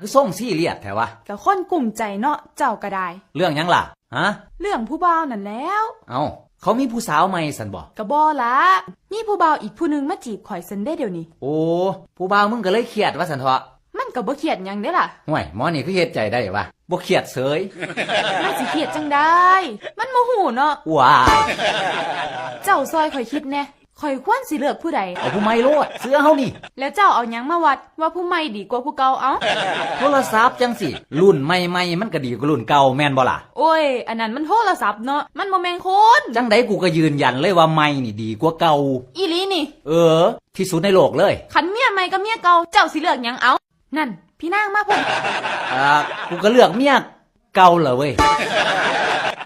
คือส่งซี่เลียดแถวะก็คนกลุ่มใจเนาะเจ้าก็ได้ เรื่องหยังล่ะ ฮะ เรื่องผู้บ่าวนั่นแหล้ว เอาเขามีผู้สาวใหม่สันบอกก็บ่ละนี่ผู้บ่าวอีกผู้หนึงมาจีบข่อยซันได้เดี๋ยวนี้ โอ้ ผู้บ่าวมึงก็เลยเครียดว่าสันเถาะมันก็บ่เครียดหยังเด้ล่ะห่วยหมอนี่คือเฮ็ดใจได้วะบ่เครียดเสยมันสิเครียดจังได้ มันโมโหเนาะว้าย เจ้าซอยข่อยคิดแน่ ข่อยควรสิเลือกผู้ใด เอาผู้ไม่โลดเสื้อเฮานี่ แล้วเจ้าเอาหยังมาวัดว่าผู้ใหม่ดีกว่าผู้เก่าเอ้า โทรศัพท์จังสิ รุ่นใหม่ๆมันก็ดีกว่ารุ่นเก่าแม่นบ่ล่ะ โอ้ย อันนั้นมันโทรศัพท์เนาะ มันบ่แม่นคน จังไดกูก็ยืนยันเลยว่าใหม่นี่ดีกว่าเก่า อีหลีนี่ เออ ที่สุดในโลกเลยขันเมียใหม่กับเมียเก่า เจ้าสิเลือกหยังเอา นั่น พี่นางมาพุ่นอ่า กูก็เลือกเมียเก่าเหรอเว้ย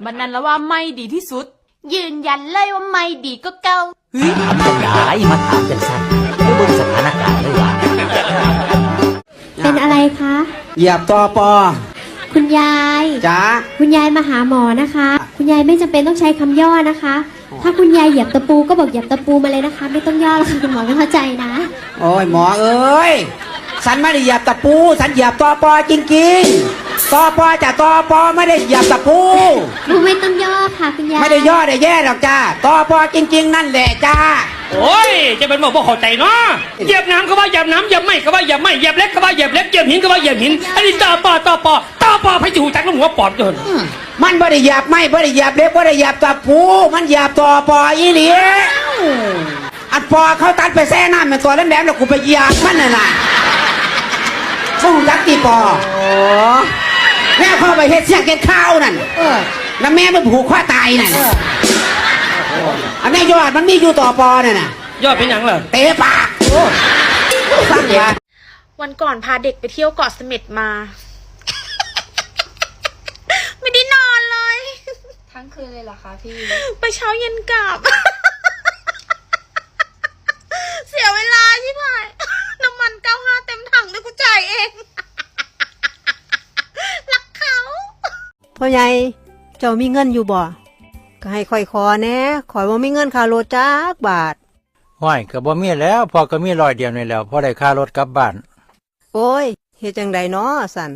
บันนั้นแล้วว่าไม่ดีที่สุด ยืนยันเลยว่าไม่ดีก็เก่าเฮ้ยถามจังไดมาถามจังสั้นไม่เบิ่งสถานการณ์เลยว่ะเป็นอะไรคะ เหยียบตอปอคุณยาย จ้า คุณยายมาหาหมอนะคะ คุณยายไม่จำเป็นต้องใช้คำย่อนะคะ ถ้าคุณยายเหยียบตะปูก็บอกเหยียบตะปูมาเลยนะคะ ไม่ต้องย่อหรอกค่ะคุณหมอไม่เข้าใจนะ โอ้ยหมอเอ้ยฉันไม่ได้เหยียบตะปูฉันเหยียบตอปอจริงๆ ตอปอจะตอปอไม่ได้เหยียบตะปูไม่ต้องย่อค่ะคุณยายไม่ได้ย่อได้แย่หรอกจ้าตอปอจริง ๆ นั่นแหละจ้าโอ้ยจะเป็นบอกว่าเข้าใจเนาะเหยียบน้ำก็ว่าเหยียบน้ำเหยียบไม้ก็ว่าเหยียบไม้เหยียบเล็กก็ว่าเหยียบเล็กเหยียบหินก็ว่าเหยียบหินอันนี้ต่อปอต่อปอต่อปอให้จูจักน้ำหัวปอดจนมันไม่ได้เหยียบไม่ไม่ได้เหยียบเล็บไม่ได้เหยียบตะปูมันเหยียบตอปออีหลีอัดปอเขาตัดไปแซ่น้ำเป็นตัวแหลมๆแล้วกูไปเหยียบมันน่ะนะช่องยักษ์ตีปอ โอ้แม่เข้าไปเฮ็ดเสียงเก็ดข้าวนั่นแล้วแม่มันผูกข้อตายนั่นอันนี้ยอดมันมีอยู่ต่อปอเนี่ยน่ะ ยอดเป็นหยังเหรอ เตะปากสั่งว่า วันก่อนพาเด็กไปเที่ยวเกาะเสม็ดมา ไม่ได้นอนเลย ทั้งคืนเลยเหรอคะพี่ ไปเช้าเย็นกลับ เสียเวลาใช่ไหมน้ำมันเก้าห้าเต็มถังเลยกูจ่ายเอง รักเขา พ่อใหญ่เจ้ามีเงินอยู่บ่ก็ให้ข่อยขอแหน่ข่อยบ่มีเงินค่ารถจักบาทห้อยก็บ่มีแล้วพอก็มีร้อยเดียวนี่แหล้วพอได้ค่ารถกลับบ้าน โอ้ยเฮ็ดจังใดน้อสัน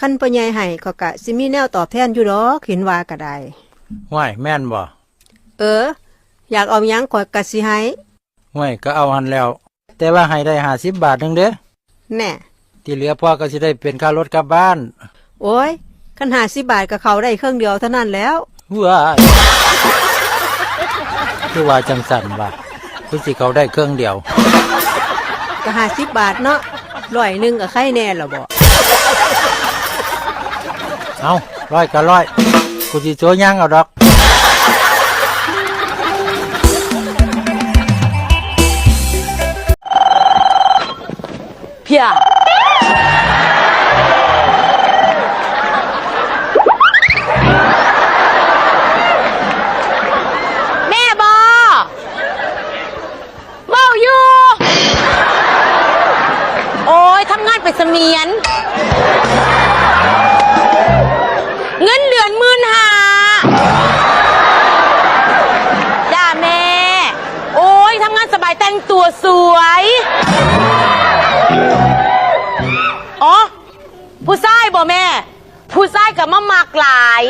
คันพ่อใหญ่ให้เขากะสิมีแนวตอบแทนอยู่ดอกเห็นว่าก็ได้ห้อยแม่นบ่เออ อยากเอาหยังข่อยกะสิให้ห้อยก็เอาหันแล้ว แต่ว่าให้ได้ห้าสิบบาทหนึงเด้อแน่ที่เหลือพ่อก็สิได้เป็นค่ารถกลับบ้าน โอ้ย คันหาสิบาทกับเขาได้เครื่องเดียวเท่านั้นแล้วว้ายคือว่าจังสันว่าคือสิเขาได้เครื่องเดียวก็หาสิบบาทเนาะร้อยหนึ่งก็ใครแน่ละบ่เอาร้อยก็ร้อยกูสิโจย่างเอาดอกเพีย ไปเสมียน เงินเดือนหมื่นหาจ้าแม่ โอ้ยทำงานสบายแต่งตัวสวย อ๋อ ผู้ชายบ่แม่ ผู้ชายกับมะมากหลาย